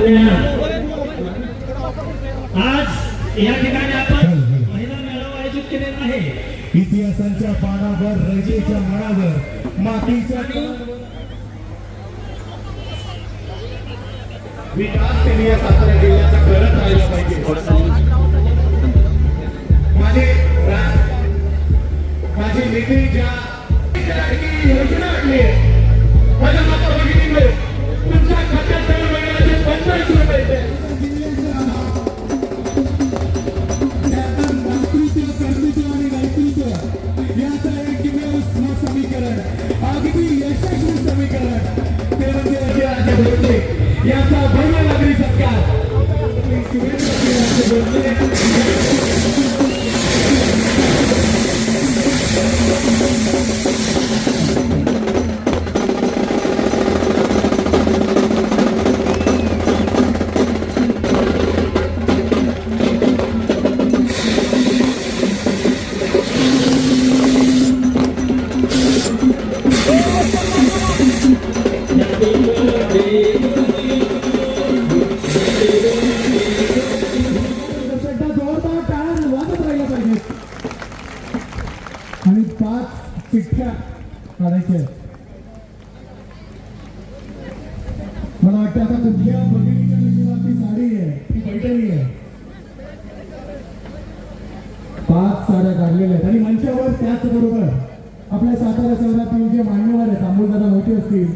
आपल्या आज या ठिकाणी आपण महिला मेळावा आयोजित केलेला आहे. इतिहासाच्या पानावर रजेच्या मळावर मातीच्या विकास त्यांनी या सातारा जिल्ह्याचा करत राहिला पाहिजे. माझे माझे नेते ज्या योजना आणली आहे, काढायच्या आहेत. मला वाटतं आता कुठल्या भगिनीच्या नशिबात ती साडी आहे ती पैठणी आहे. पाच साड्या काढलेल्या आहेत. आणि मंचावर त्याचबरोबर आपल्या सातारा शहरातील जे मान्यवर आहेत अमोलदादा मोठे असतील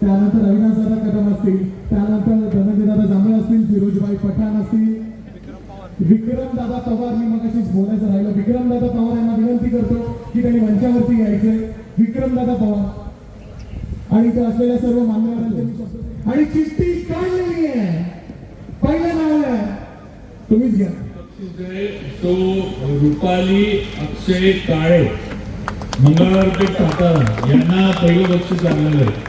त्यानंतर रविनाथदादा कदम असतील त्यानंतर धनंजयदादा जांभळे असतील फिरोजबाई पठाण असतील. विक्रमदादा पवार मी मग बोलायचं राहिलं. विक्रमदादा पवार यांना विनंती करतो की त्यांनी मंचावरती यायचंय. विक्रम दादा पवार. आणि इथे असलेल्या सर्व मान्यवरांचे आणि चिठ्ठी काढलेली आहे. पहिलं नाव आहे. तुम्हीच घ्या. तो रुपाली अक्षय काळे मंगळवार ते सातारा यांना पहिलं बक्षीस आणलेलं आहे.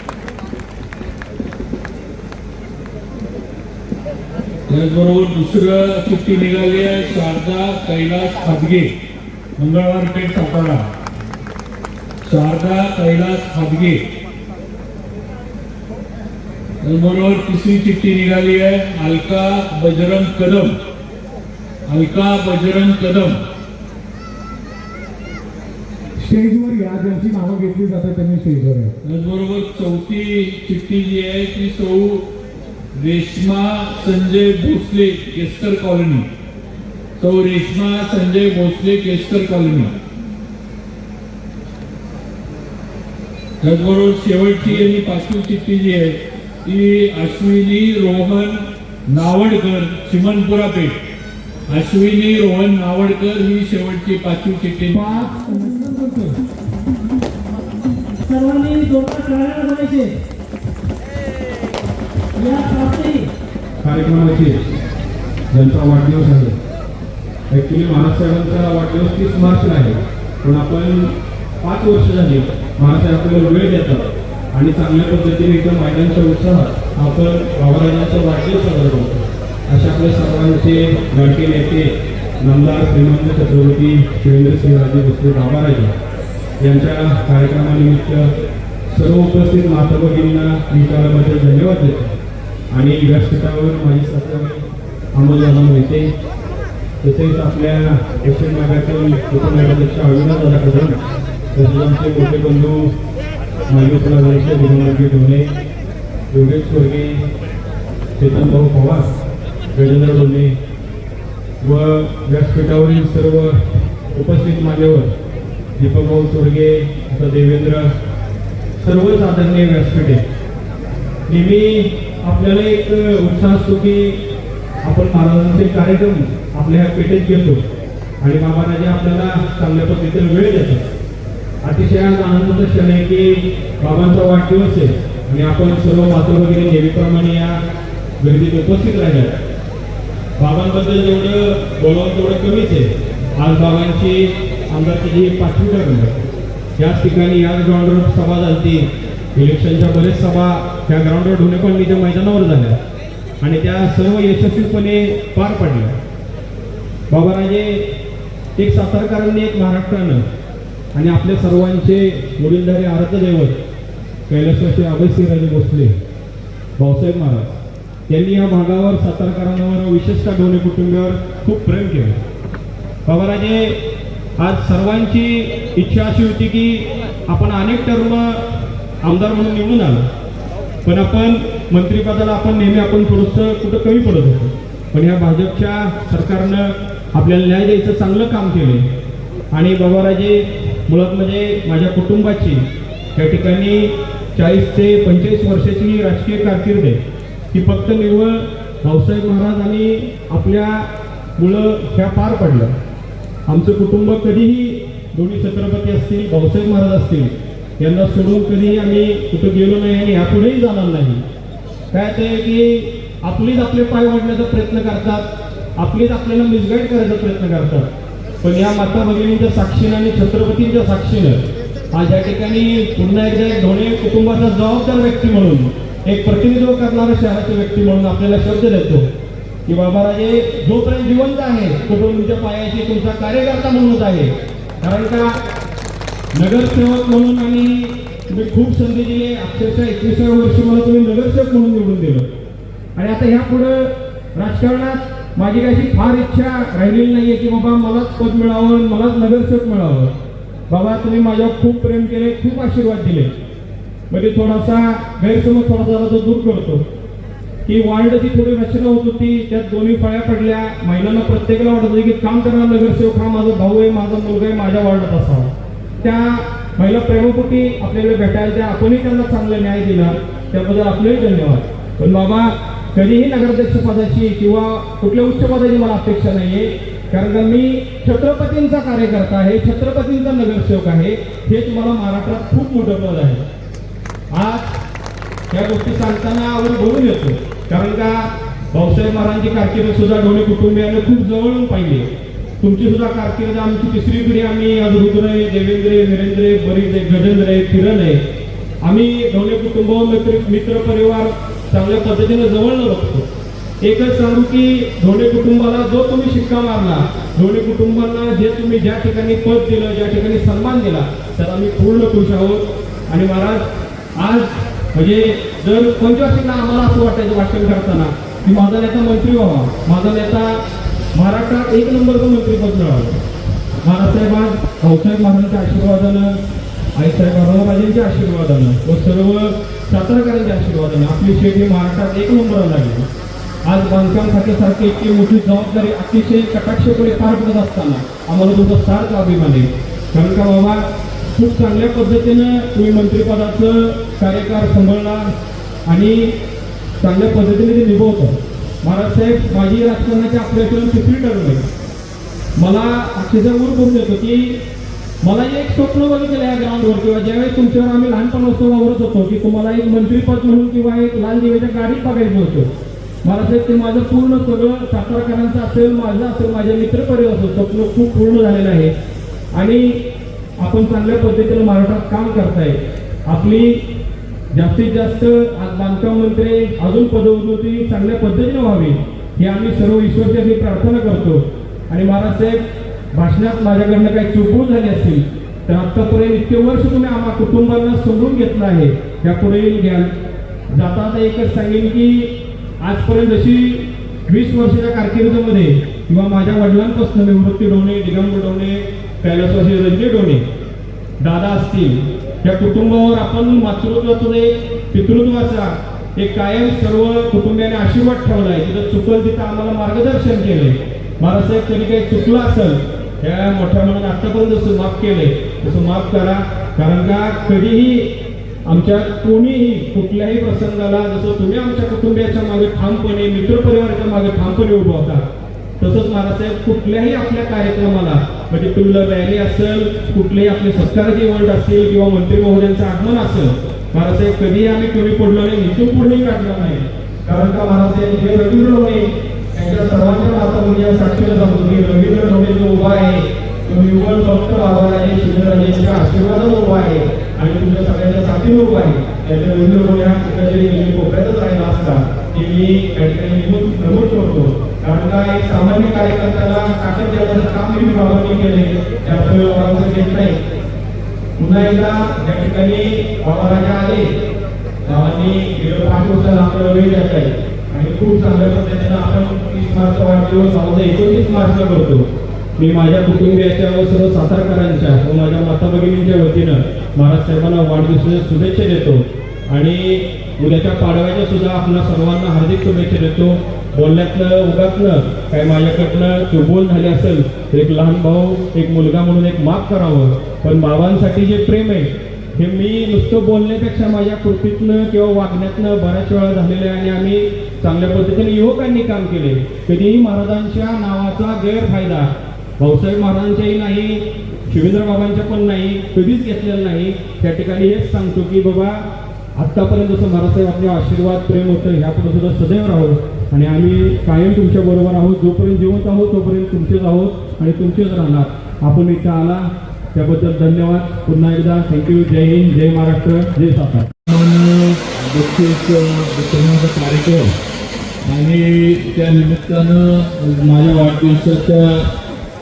त्याचबरोबर दुसरं चिठ्ठी निघाली आहे शारदा कैलास खाजगे मंगळवार पेठ सातारा. शारदा कैलास खादगे त्याचबरोबर तिसरी चिठ्ठी निघाली आहे अलका बजरंग कदम अलका बजरंग कदम. स्टेजवर या ज्यांची नावं घेतली जातात त्यांनी स्टेजवर आहे त्याचबरोबर चौथी चिठ्ठी जी आहे ती सौ रेश्मा संजय भोसले केस्कर कॉलनी. सौ रेश्मा संजय भोसले केस्कर कॉलनी. त्याचबरोबर शेवटची आणि पाचवी चिठ्ठी जी आहे ती अश्विनी रोहन नावडकर चिमनपुरा पेठ. अश्विनी रोहन नावडकर ही शेवटची पाचवी चिठ्ठी. सर्वांनी प्राप्ती कार्यक्रमाची ज्यांचा वाढदिवस आहे. ॲक्च्युली महाराष्ट्राचा वाढदिवस तीस मार्चला आहे. पण आपण पाच वर्ष झाली. महाराष्ट्र आपल्याला वेळ देतात आणि चांगल्या पद्धतीने एकदम महिलांच्या उत्साहात आपण बाबाराजांचा वाढदिवस साजरा करतो. अशा आपल्या सर्वांचे लाडके नेते नामदार श्रीमंत छत्रपती शिवेंद्रसिंहराजे भोसले बाबाराजे यांच्या कार्यक्रमानिमित्त सर्व उपस्थित माता भगिनींना मी कालाबद्दल धन्यवाद देतो. आणि व्यासपीठावर माझी सहकारी अमोलदादा मोहिते तसेच आपल्या दक्षिण भागातील उपनगराध्यक्ष अविनाश दादा कदम तसेच मोठे बंधू माजी उपनगराध्यक्ष गुरुमार्गी योगेश स्वर्गे चेतनभाऊ पवार गजेंद्र डोणे व व्यासपीठावरील सर्व उपस्थित मान्यवर दीपक भाऊ चोरगे आता देवेंद्र सर्वच आदरणीय व्यासपीठे. नेहमी आपल्याला एक उत्साह असतो की आपण महाराजांचे कार्यक्रम आपल्या ह्या पेठेत घेतो आणि बाबाराजे आपल्याला चांगल्या पद्धतीने वेळ देतात अतिशय आज आनंदाचा क्षण आहे की बाबांचा वाढदिवस आहे आणि आपण सर्व माता वगैरे नेहमीप्रमाणे या गर्दीत उपस्थित राहिल्या बाबांबद्दल जेवढं बोलावं तेवढं कमीच आहे. आज बाबांची आमदारची जी पाचवी टर्म त्याच याच ठिकाणी याच ग्राउंडवर सभा झाली इलेक्शनच्या बरेच सभा त्या ग्राउंडवर ढोणेपल्लीच्या मैदानावर झाल्या. आणि त्या सर्व यशस्वीपणे पार पडल्या. बाबाराजे एक सातारकरांनी एक महाराष्ट्रानं आणि आपल्या सर्वांचे वडीलधारे आराध्य कैलासवासी अभयसिंहराजे भोसले भाऊसाहेब महाराज यांनी या भागावर सातारकरांवर विशेषतः डोणे कुटुंबावर खूप प्रेम केलं. बाबाराजे आज सर्वांची इच्छा अशी होती की आपण अनेक टर्म आमदार म्हणून निवडून आलो. पण आपण मंत्रिपदाला आपण नेहमी आपण थोडंसं कुठं कमी पडत होतो. पण ह्या भाजपच्या सरकारनं आपल्याला न्याय द्यायचं चांगलं काम केलं. आणि बाबाराजे मुळात म्हणजे माझ्या कुटुंबाची या ठिकाणी चाळीस ते पंचेचाळीस वर्षाची राजकीय कारकीर्द आहे. ती फक्त निव्वळ भाऊसाहेब महाराज आणि आपल्या मुलं ह्या पार पडलं आमचं कुटुंब कधीही दोन्ही छत्रपती असतील भाऊसाहेब महाराज असतील यांना सोडून कधीही आम्ही कुठं गेलो नाही आणि यापुढेही जाणार नाही. काय ते की आपलीच आपले पाय वाढण्याचा प्रयत्न करतात आपलीच आपल्याला मिसगाईड करायचा प्रयत्न करतात. पण या माता भगिनींच्या साक्षीनं आणि छत्रपतींच्या साक्षीनं आज या ठिकाणी पुन्हा एकदा एक धोणे कुटुंबाचा जबाबदार व्यक्ती म्हणून एक प्रतिनिधित्व करणारा शहराचा व्यक्ती म्हणून आपल्याला शब्द देतो की बाबाराजे जोपर्यंत जिवंत आहे तो तुमच्या पायाशी तुमचा कार्यकर्ता म्हणूनच आहे. कारण का नगरसेवक म्हणून आणि तुम्ही खूप संधी दिली अक्षरशः एकविसाव्या वर्षी मला तुम्ही नगरसेवक म्हणून निवडून दिलं. आणि आता ह्या पुढं राजकारणात माझी काही फार इच्छा राहिलेली नाहीये की बाबा मलाच पद मिळावं आणि मलाच नगरसेवक मिळावं. बाबा तुम्ही माझ्यावर खूप प्रेम केले खूप आशीर्वाद दिले. म्हणजे थोडासा गैरसमज थोडासा जरा तो दूर करतो. की वार्डची थोडी रचना होत होती त्यात दोन्ही फळ्या पडल्या. महिलांना प्रत्येकाला वाटत होती की काम करणार नगरसेवक हा माझा भाऊ आहे माझा मुलगा आहे माझ्या वार्डात असावा. त्या महिला प्रेमपोटी आपल्याला भेटायला त्या आपणही त्यांना चांगला न्याय दिला. त्याबद्दल आपलेही धन्यवाद. पण बाबा कधीही नगराध्यक्ष पदाची किंवा कुठल्या उच्च पदाची मला अपेक्षा नाहीये. कारण का मी छत्रपतींचा कार्यकर्ता आहे छत्रपतींचा नगरसेवक आहे. हे तुम्हाला महाराष्ट्रात खूप मोठं पद आहे. आज या गोष्टी सांगताना आवड बोलून येतो कारण का भाऊसाहेब महाराजांची कारकीर्द सुद्धा ढोणे कुटुंबियाने खूप जवळून पाहिली तुमची सुद्धा कारकीर्द आमची तिसरी पिढी आम्ही आज रुद्र आहे देवेंद्र आहे वीरेंद्र आहे बरीच आहे गजेंद्र आहे किरण आहे. आम्ही ढोणे कुटुंब मित्र मित्र परिवार चांगल्या पद्धतीने जवळनं बघतो. एकच सांगू की धोणे कुटुंबाला जो तुम्ही शिक्का मारला धोणे कुटुंबांना जे तुम्ही ज्या ठिकाणी पद दिलं ज्या ठिकाणी सन्मान दिला तर आम्ही पूर्ण खुश आहोत. आणि महाराज आज म्हणजे जर पंचवार्षिकला आम्हाला असं वाटायचं भाषण करताना की माझा नेता मंत्री व्हावा माझा नेता महाराष्ट्रात एक नंबरचं मंत्रीपद मिळावं. महाराजसाहेब आज भाऊसाहेब महाराजांच्या आशीर्वादानं आईसाहेब बाबाराजेंच्या आशीर्वादानं व सर्व सातारकरांच्या आशीर्वादाने आपली शेती महाराष्ट्रात एक नंबरला लागली. आज बांधकाम खात्यासारखी इतकी मोठी जबाबदारी अतिशय कटाक्षपणे पार पडत असताना आम्हाला तुमचा सारखा अभिमान आहे. कारण का बाबा खूप चांगल्या पद्धतीनं तुम्ही मंत्रिपदाचं कार्यकार सांभाळला आणि चांगल्या पद्धतीने ते निभवतं. महाराज साहेब माझी राजकारणाच्या आपल्याकडून तिसरी टर्म आहे. मला अक्षरशः वर करून देतो की मला एक स्वप्न बघितलं या ग्राउंडवर किंवा ज्यावेळेस तुमच्यावर आम्ही लहानपणापासून वावरत होतो की तुम्हाला एक मंत्रीपद म्हणून किंवा एक लाल दिव्याच्या गाडीत बघायचं होतं. मला साहेब ते माझं पूर्ण सगळं सातारकरांचं असेल माझं असेल माझ्या मित्रपरिवाराचं स्वप्न खूप पूर्ण झालेलं आहे. आणि आपण चांगल्या पद्धतीनं महाराष्ट्रात काम करताय. आपली जास्तीत जास्त आज बांधकाम मंत्री अजून पदोन्नती चांगल्या पद्धतीने व्हावी ही आम्ही सर्व ईश्वरची प्रार्थना करतो. आणि महाराज साहेब भाषणात माझ्याकडनं काही चुकून झाली असतील तर आत्तापर्यंत इतके वर्ष तुम्ही आम्हा कुटुंबांना समजून घेतलं आहे. यापुढे घ्याल जाता आता एकच सांगेन की आजपर्यंत जशी वीस वर्षाच्या कारकिर्दीमध्ये किंवा माझ्या वडिलांपासून निवृत्ती डोणे दिगंबर डोणे कैलासवासी रणजित डोणे दादा असतील या कुटुंबावर आपण मातृत्वातून एक पितृत्वाचा एक कायम सर्व कुटुंबियाने आशीर्वाद ठेवला आहे. तिथं चुकल तिथं आम्हाला मार्गदर्शन केलंय. महाराजसाहेब तरी काही चुकलं असेल त्या मोठ्या मुलांना आतापर्यंत जसं माफ केलंय तसं माफ करा. कारण का कधीही आमच्या कोणीही कुठल्याही प्रसंगाला जसं तुम्ही आमच्या कुटुंबियाच्या मागे ठामपणे मित्रपरिवाराच्या मागे ठामपणे उभं होता तसंच महाराजसाहेब कुठल्याही आपल्या कार्यक्रमाला म्हणजे तुला रॅली असेल कुठलेही आपले सत्काराचे इव्हेंट असतील किंवा मंत्री महोदयांचं आगमन असेल महाराजसाहेब कधीही आम्ही कमी पडलो नाही इथून पुढेही काढलं नाही. कारण का महाराजसाहेब हे रवींद्र डोणे यांच्या सर्वांच्या माता या साक्षीला सांगतो की रवींद्र डोणे जो उभा आहे. तो युवक फक्त बाबाराजे शिवराजेंच्या आशीर्वादानं उभा आहे आणि तुमच्या सगळ्यांच्या साथीनं उभा आहे. त्याच्या रवींद्र डोणे हा कुठल्यातरी नेहमी कोपऱ्यातच राहिला असता. ते मी या ठिकाणी नमूद नमूद करतो. कारण का एक सामान्य कार्यकर्त्याला ताकद देण्याचं काम मी बाबांनी केले त्यामुळे बाबांचं घेत नाही. पुन्हा एकदा या ठिकाणी बाबाराजा आले. बाबांनी गेल्या पाच वर्षाला आपल्याला वेळ द्यायचा आहे आणि खूप चांगल्या पद्धतीनं आपण तीस मार्चचा वाढदिवस सावधा एकोणतीस मार्चला करतो. मी माझ्या कुटुंबियाच्या व सर्व सातारकरांच्या व माझ्या माता भगिनींच्या वतीनं महाराज साहेबांना वाढदिवसाच्या शुभेच्छा देतो. आणि उद्याच्या पाडव्याच्या सुद्धा आपल्या सर्वांना हार्दिक शुभेच्छा देतो. बोलण्यातलं उगातलं काय माझ्याकडनं चुबोल झाले असेल तर एक लहान भाऊ एक मुलगा म्हणून एक माफ करावं. पण बाबांसाठी जे प्रेम आहे हे मी नुसतं बोलण्यापेक्षा माझ्या कृतीतनं किंवा वागण्यातनं बऱ्याच वेळा झालेलं आहे आणि आम्ही चांगल्या पद्धतीने युवकांनी काम केले. कधीही महाराजांच्या नावाचा गैरफायदा भाऊसाहेब महाराजांच्याही नाही शिवेंद्र बाबांच्या पण नाही कधीच घेतलेलं नाही. त्या ठिकाणी हेच सांगतो की बाबा आत्तापर्यंत जसं महाराजसाहेब आपले आशीर्वाद प्रेम होतं ह्यापुढे सुद्धा सदैव राहू. आणि आम्ही कायम तुमच्या बरोबर आहोत. जोपर्यंत जिवंत आहोत तोपर्यंत तुमचेच आहोत आणि तुमचेच राहणार. आपण इथं आला. त्याबद्दल धन्यवाद. पुन्हा एकदा थँक्यू जय हिंद जय महाराष्ट्र जय सातारा. मन कार्यक्रम आणि त्या निमित्तानं माझ्या वाढदिवसाच्या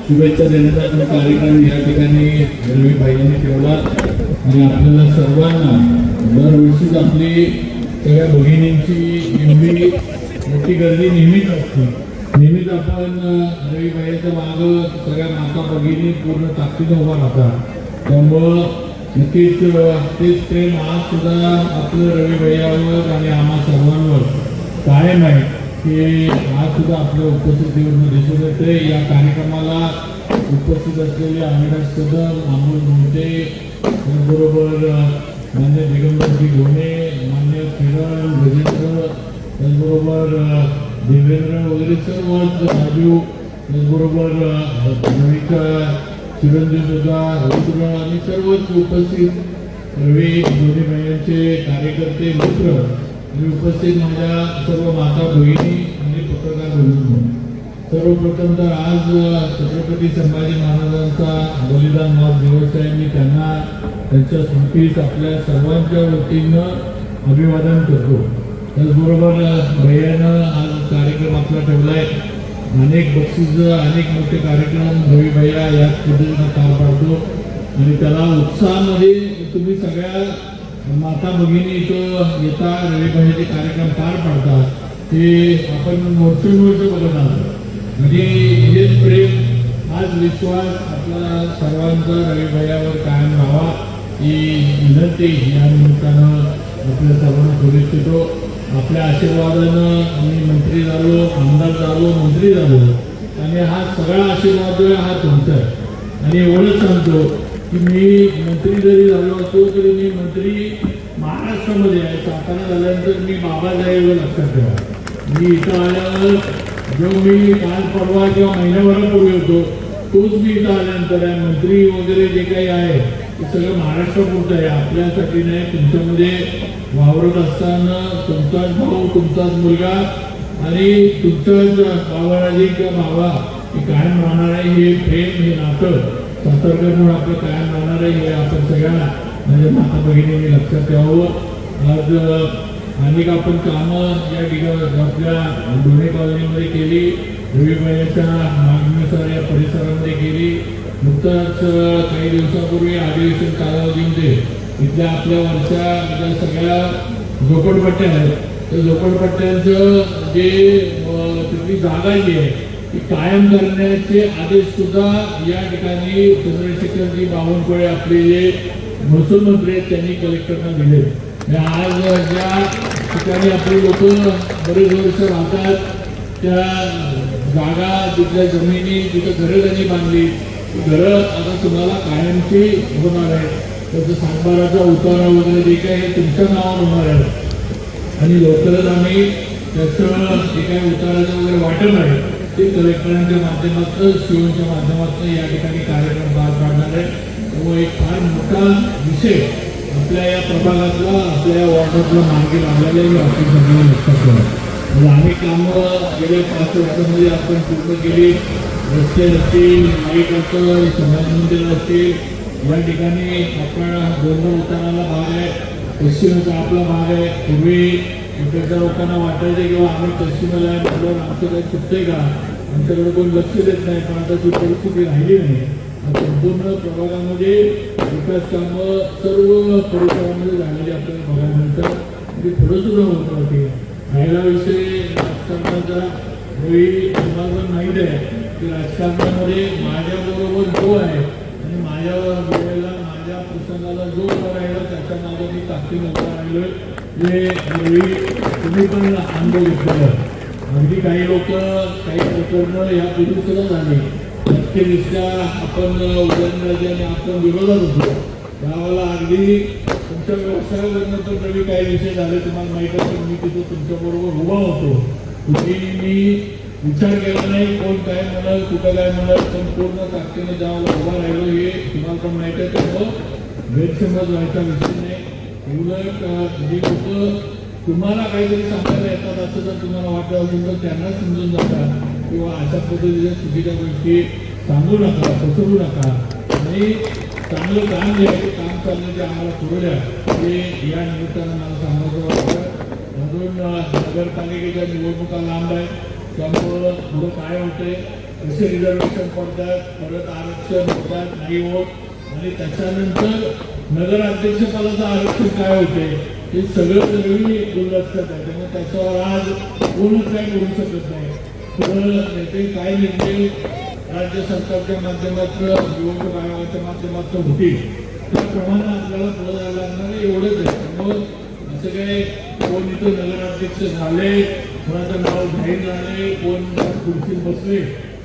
शुभेच्छा देण्याचा कार्यक्रम या ठिकाणी रवी भाईंनी ठेवला. आणि आपल्याला सर्वांना दरवर्षीच आपली सगळ्या भगिनींची नेहमी मोठी गर्दी नेहमीच असते. नेहमीच आपण रवी माग मागं सगळ्या माता भगिनी पूर्ण ताकदीनं उभा राहतात. त्यामुळं नक्कीच तेच प्रेम आज सुद्धा आपलं रवी भैयावर आणि आम्हा सर्वांवर कायम आहे की आज सुद्धा आपल्या उपस्थितीवरून दिसून येते या कार्यक्रमाला उपस्थित असलेले अविनाश कदम अमोल मोठे त्याचबरोबर मान्य दिगंबरजी घोणे मान्य किरण गजेंद्र त्याचबरोबर देवेंद्र वगैरे सर्वच राजू त्याचबरोबर रवीचा चिरंजीव सुद्धा रुद्र आणि सर्वच उपस्थित रवी दोन्ही महिन्यांचे कार्यकर्ते मित्र आणि उपस्थित माझ्या सर्व माता भगिनी आणि पत्रकार बंधू. सर्वप्रथम तर आज छत्रपती संभाजी महाराजांचा बलिदान मास दिवस आहे. मी त्यांना त्यांच्या स्मृतीस आपल्या सर्वांच्या वतीनं अभिवादन करतो. त्याचबरोबर भैयानं आज कार्यक्रम आपला ठेवला आहे अनेक बक्षीस अनेक मोठे कार्यक्रम रवी भैया याच पद्धतीनं पार पाडतो. आणि त्याला उत्साहामध्ये तुम्ही सगळ्या माता भगिनी इथं येता रवी कार्यक्रम पार पाडतात ते आपण वर्षोनवर्ष बघत आहोत. म्हणजे हेच प्रेम आज विश्वास आपला सर्वांचा रवी भैयावर कायम राहावा ही विनंती. या निमित्तानं आपल्या सर्वांना करू इच्छितो आपल्या आशीर्वादानं आम्ही मंत्री झालो आमदार झालो मंत्री झालो. आणि हा सगळा आशीर्वाद जो आहे हा तुमचा आहे. आणि एवढंच सांगतो की मी मंत्री जरी झालो असतो तरी मी मंत्री महाराष्ट्रामध्ये आहे. सातारा झाल्यानंतर मी बाबासाहेब लक्षात ठेवा. मी इथं आल्यावर जो मी काल परवा किंवा महिन्याभरापूर्वी होतो तोच मी इथं आल्यानंतर आहे. मंत्री वगैरे जे काही आहे सगळं महाराष्ट्रापुरतं आहे. आपल्यासाठी नाही तुमच्यामध्ये म्हणजे वावरत असताना तुमचाच भाऊ तुमचाच मुलगा आणि तुमचाच बाबाराजी किंवा बाबा हे कायम राहणार आहे हे प्रेम हे नातं. सातारकर म्हणून आपलं कायम राहणार आहे हे आपण सगळ्यांना माझ्या माता भगिनींनी लक्षात ठेवावं. आज अनेक आपण कामं या ठिकाणी आपल्या दोन्ही कॉलनीमध्ये केली. रविबाईच्या मागणीनुसार या परिसरामध्ये केली. नुकतंच काही दिवसापूर्वी अधिवेशन कालावधीमध्ये इथल्या आपल्या वरच्या ज्या सगळ्या झोपडपट्ट्या आहेत. त्या झोपडपट्ट्यांचं जे तिथली जागा जी आहे ती कायम करण्याचे आदेश सुद्धा या ठिकाणी चंद्रशेखरजी बावनकुळे आपले जे महसूल मंत्री आहेत त्यांनी कलेक्टरना दिले. आणि आज ज्या ठिकाणी आपली लोक बरेच वर्ष राहतात त्या जागा तिथल्या जमिनी तिथं घरं त्यांनी बांधली गरज आता तुम्हाला कायमची होणार आहे. त्याचं सातबाराचा उतारा वगैरे जे काही आहे तुमच्या नावावर होणार आहे. आणि लवकरच आम्ही त्याचं जे काही उताराचं वगैरे वाटप आहे ते कलेक्टरांच्या माध्यमातून शिवच्या माध्यमातून या ठिकाणी कार्यक्रम पार पाडणार आहे. त्यामुळे एक फार मोठा विषय आपल्या या प्रभागातला आपल्या या वॉर्डातला मार्गी लागलेला आहे हे आपण लक्षात ठेवा. म्हणजे आम्ही कामं गेल्या पाच वर्षामध्ये आपण पूर्ण केली. रस्ते असतील लाइट असेल समाज मंदिर असतील या ठिकाणी आपला डोंगर उताराला भाग आहे. पश्चिमेचा आपला भाग आहे. पूर्वी इकडच्या लोकांना वाटायचं किंवा आम्ही पश्चिमेला आहे म्हणून आमचं काही चुकतंय का? आमच्याकडे कोण लक्ष देत नाही पण आता ती परिस्थिती राहिली नाही. संपूर्ण प्रभागामध्ये विकास कामं सर्व परिसरामध्ये झालेली आपल्याला बघायला मिळतात. म्हणजे थोडं सुद्धा होत राहिला विषय राजकारणाचा रोही तुम्हाला माहीत आहे की राजकारणामध्ये माझ्याबरोबर जो आहे आणि माझ्या वेळेला माझ्या प्रसंगाला जो करायला त्याच्यामागे मी ताकदी उभा राहिलोय जे रोही तुम्ही पण आंदोलन घेतलेला अगदी काही लोक काही प्रकरणं या सुद्धा झाली. राजकीयदृष्ट्या आपण उदयनराजे आणि आपण विरोधात होतो. त्यावेळेला अगदी तुमच्या व्यवसायावरनं तर कधी काही विषय झाले तुम्हाला माहीत असेल मी तिथं तुमच्याबरोबर उभा होतो. तुम्ही मी विचार केला नाही कोण काय म्हणत कुठं काय म्हणत पण पूर्ण ताकदीने जाऊन उभा राहिलो हे तुम्हाला पण माहिती आहे त्यामुळं गैरसमज व्हायचा विषय नाही. उलट जे जी लोक तुम्हाला काहीतरी सांगायला येतात असं जर तुम्हाला वाटलं असेल तर त्यांना समजून जातात किंवा अशा पद्धतीच्या चुकीच्या गोष्टी सांगू नका पसरू नका. आणि चांगलं काम जे आहे ते काम चाललं जे आम्हाला पुरवल्या द्या. ते या निमित्तानं मला सांगायचं म्हणून नगरपालिकेच्या निवडणुका लांब आहेत. त्यामुळं पुढं काय होतंय कसे रिझर्वेशन पडतात परत आरक्षण होतात नाही होत. आणि त्याच्यानंतर नगराध्यक्षपदाचं आरक्षण काय होते हे सगळं सगळी दुर्लक्षात आहे. त्यामुळे त्याच्यावर आज कोणच काही करू शकत नाही. तर त्याचे काय निर्णय राज्य सरकारच्या माध्यमातून निवडणूक आयोगाच्या माध्यमातून होतील. त्याप्रमाणे आपल्याला पुढे जायला लागणार एवढंच आहे. त्यामुळं सगळे कोण इथं नगराध्यक्ष झाले कोणाचं नाव जाहीर झाले कोण खुर्चीत बसले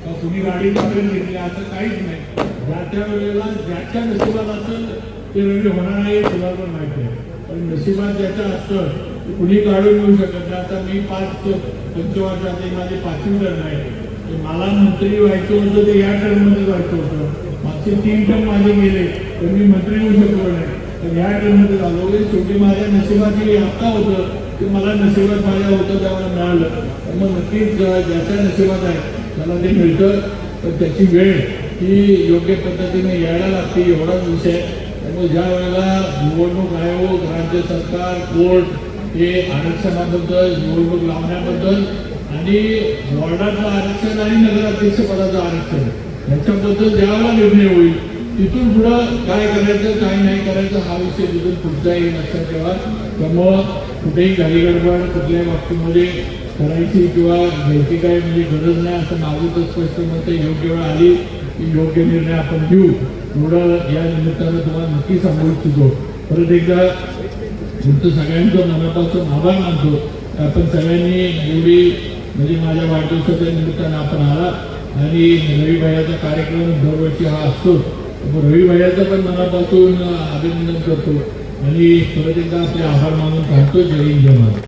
का कुणी गाडी मागून घेतली असं काहीच नाही. ज्या त्या वेळेला ज्याच्या नशिबात असेल ते रवी होणार नाही तुला पण माहिती आहे. पण नशिबात ज्याचं असतं ते कुणी काढून घेऊ शकत नाही. आता मी पाच पंचवर्षात ही माझी पाचवी टर्म आहे. तर मला मंत्री व्हायचं होतं ते या टर्ममध्ये व्हायचं होतं. मागचे तीन टर्म माझे गेले तर मी मंत्री होऊ शकलो नाही. तर या टर्ममध्ये झालो की शेवटी माझ्या नशिबाची जे आता होतं. ते मला नशिबात माझ्या होतं त्यामुळे मिळालं. तर मग नक्कीच ज्याच्या नशिबात आहे त्याला ते मिळतं. तर त्याची वेळ ही योग्य पद्धतीने यायला लागते एवढाच विषय. आहे. त्यामुळे ज्या वेळेला निवडणूक आयोग राज्य सरकार कोर्ट हे आरक्षणाबद्दल निवडणूक लावण्याबद्दल आणि वॉर्डाचं आरक्षण आणि नगराध्यक्षपदाचं आरक्षण याच्याबद्दल ज्यावेळेला निर्णय होईल तिथून पुढं काय करायचं काय नाही करायचं हा विषय तिथून पुढचाही लक्षात ठेवा त्यामुळं कुठेही काही गडबड कुठल्याही बाबतीमध्ये करायची किंवा घ्यायची काय म्हणजे गरज नाही असं माझं स्पष्ट मत योग्य वेळ आली की योग्य निर्णय आपण घेऊ. एवढं या निमित्तानं तुम्हाला नक्की सांगू इच्छितो. परत एकदा तुमचं सगळ्यांचं मनापासून आभार मानतो. आपण सगळ्यांनी एवढी म्हणजे माझ्या वाढदिवसाच्या निमित्तानं आपण आला आणि रविभायाचा कार्यक्रम दरवर्षी हा असतो रवी भैयाचं पण मनापासून अभिनंदन करतो. आणि परत एकदा आपले आभार मानून सांगतो जय हिंद